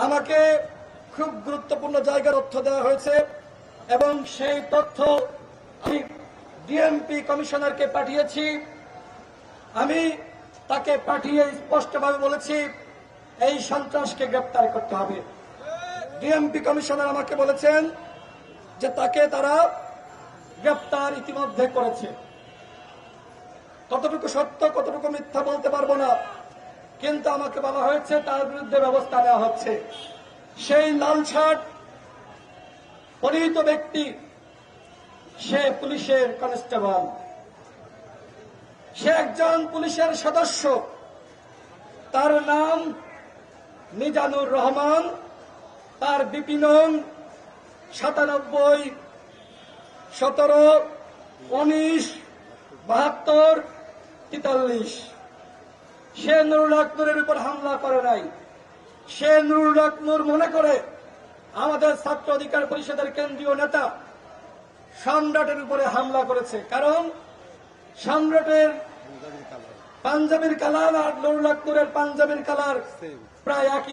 আমাকে খুব গুরুত্বপূর্ণ জায়গার তথ্য দেওয়া হয়েছে এবং সেই তথ্য আমি ডিএমপি কমিশনারকে পাঠিয়েছি। আমি তাকে পাঠিয়ে স্পষ্টভাবে বলেছি, এই সন্ত্রাসকে গ্রেপ্তার করতে হবে। ডিএমপি কমিশনার আমাকে বলেছেন যে তাকে তারা গ্রেপ্তার ইতিমধ্যে করেছে। কতটুকু সত্য, কতটুকু মিথ্যা বলতে পারব না। কিন্তু আমাকে বলা হয়েছে, তার বিরুদ্ধে ব্যবস্থা নেওয়া হচ্ছে। সেই লাল শার্ট পরিহিত ব্যক্তি, সে পুলিশের কনস্টেবল। সে একজন পুলিশের সদস্য। তার নাম মিজানুর রহমান, তার বিপিনং সাতানব্বই সতেরো উনিশ বাহাত্তর তেতাল্লিশ। সে নুরুল আকবরের উপর হামলা করে নাই। সে নুরুল আকবর মনে করে আমাদের ছাত্র অধিকার পরিষদের কেন্দ্রীয় নেতা সম্রাটের উপরে হামলা করেছে। কারণ সম্রাটের পাঞ্জাবির কালার আর নুরুল আকবরের পাঞ্জাবির কালার প্রায় একই।